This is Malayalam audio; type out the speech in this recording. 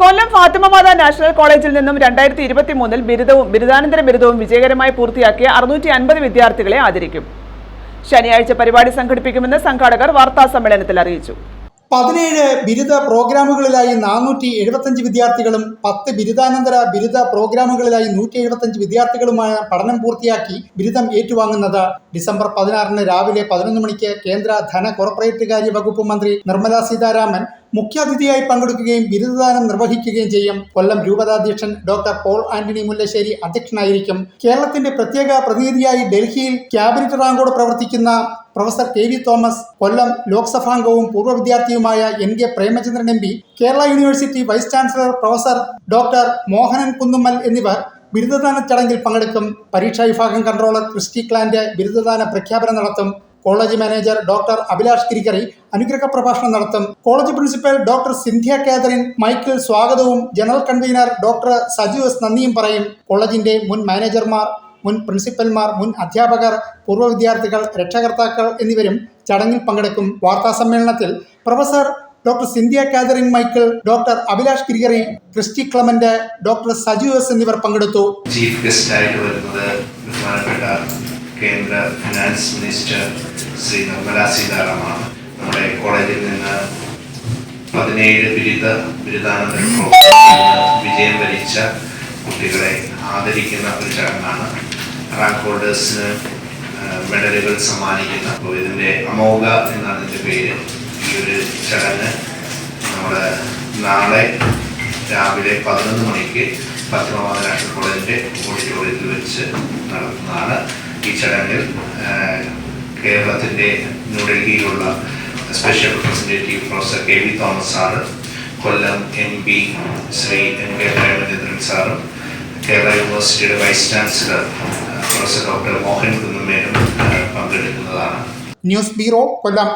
കൊല്ലം ഫാത്തിമബാദ നാഷണൽ കോളേജിൽ നിന്നും രണ്ടായിരത്തി ഇരുപത്തി മൂന്നിൽ ബിരുദവും ബിരുദാനന്തര ബിരുദവും വിജയകരമായി പൂർത്തിയാക്കിയ അറുന്നൂറ്റി അൻപത് വിദ്യാർത്ഥികളെ ആദരിക്കും. ശനിയാഴ്ച പരിപാടി സംഘടിപ്പിക്കുമെന്ന് സംഘാടകർ വാർത്താ സമ്മേളനത്തിൽ അറിയിച്ചു. പതിനേഴ് ബിരുദ പ്രോഗ്രാമുകളിലായി നാനൂറ്റി എഴുപത്തഞ്ച് വിദ്യാർത്ഥികളും പത്ത് ബിരുദാനന്തര ബിരുദ പ്രോഗ്രാമുകളിലായി നൂറ്റി എഴുപത്തഞ്ച് വിദ്യാർത്ഥികളുമായ പഠനം പൂർത്തിയാക്കി ബിരുദം ഏറ്റുവാങ്ങുന്നത്. ഡിസംബർ പതിനാറിന് രാവിലെ പതിനൊന്ന് മണിക്ക് കേന്ദ്ര ധന കോർപ്പറേറ്റ് കാര്യ വകുപ്പ് മന്ത്രി നിർമ്മലാ സീതാരാമൻ മുഖ്യാതിഥിയായി പങ്കെടുക്കുകയും ബിരുദദാനം നിർവഹിക്കുകയും ചെയ്യും. കൊല്ലം രൂപതാധ്യക്ഷൻ ഡോക്ടർ പോൾ ആന്റണി മുല്ലശ്ശേരി അധ്യക്ഷനായിരിക്കും. കേരളത്തിന്റെ പ്രത്യേക പ്രതിനിധിയായി ഡൽഹിയിൽ ക്യാബിനറ്റ് റാങ്കോട് പ്രവർത്തിക്കുന്ന professor K V Thomas Kollam ലോക്സഭാംഗവും പൂർവ വിദ്യാർത്ഥിയുമായ N K Premachandran M P Kerala university vice chancellor professor doctor Mohanan Kunnummal എന്നിവർ ബിരുദദാന ചടങ്ങിൽ പങ്കെടുക്കും. പരീക്ഷാ വിഭാഗം കൺട്രോളർ ക്രിസ്റ്റി ക്ലാന്റ് ബിരുദദാന പ്രഖ്യാപനം നടത്തും. College manager doctor Abhilash Kirikkari അനുഗ്രഹ പ്രഭാഷണം നടത്തും college principal doctor Cynthia Catherine Michael സ്വാഗതവും general convener doctor Saju S നന്ദിയും പറയും. കോളേജിന്റെ മുൻ മാനേജർമാർ മുൻ പ്രിൻസിപ്പൽമാർ മുൻ അധ്യാപകർ പൂർവ വിദ്യാർത്ഥികൾ രക്ഷകർത്താക്കൾ എന്നിവരും ചടങ്ങിൽ പങ്കെടുക്കും. വാർത്താ സമ്മേളനത്തിൽ professor doctor Cynthia Catherine Michael doctor Abhilash Kirikari Christy Clement doctor Sajeev S എന്നിവർ പങ്കെടുത്തു. ചീഫ് ഗസ്റ്റായിട്ട് വരുന്നത് ബഹുമാനപ്പെട്ട കേന്ദ്ര ഫിനാൻസ് മിനിസ്റ്റർ ശ്രീ നിർമ്മല സീതാരാമാണ് നമ്മുടെ കോളേജിൽ നിന്ന് പതിനേഴ് ബിരുദ ബിരുദാനന്തര വിജയം വരിച്ച കുട്ടികളെ ആദരിക്കുന്ന ഒരു ചടങ്ങാണ്. റാങ്ക് ഹോൾഡേഴ്സിന് മെഡലുകൾ സമ്മാനിക്കുന്ന അപ്പോൾ ഇതിന്റെ അമോഘ എന്നാണ് ഇതിന്റെ പേര്. ഈ ഒരു ചടങ്ങ് നമ്മുടെ നാളെ രാവിലെ പതിനൊന്ന് മണിക്ക് പത്മനാഭ നാഷണൽ കോളേജിന്റെ ഓഡിറ്റോറിയത്തിൽ വെച്ച് നടത്തുന്നതാണ്. ഈ ചടങ്ങിൽ കേരളത്തിന്റെ ന്യൂഡൽഹിയിലുള്ള special representative professor K V Thomas sir Kollam M P Shri M K Premachandran സാറും കേരള യൂണിവേഴ്സിറ്റിയുടെ vice chancellor professor doctor Mohan കുന്നുമേനും പങ്കെടുക്കുന്നതാണ്. News bureau Kollam.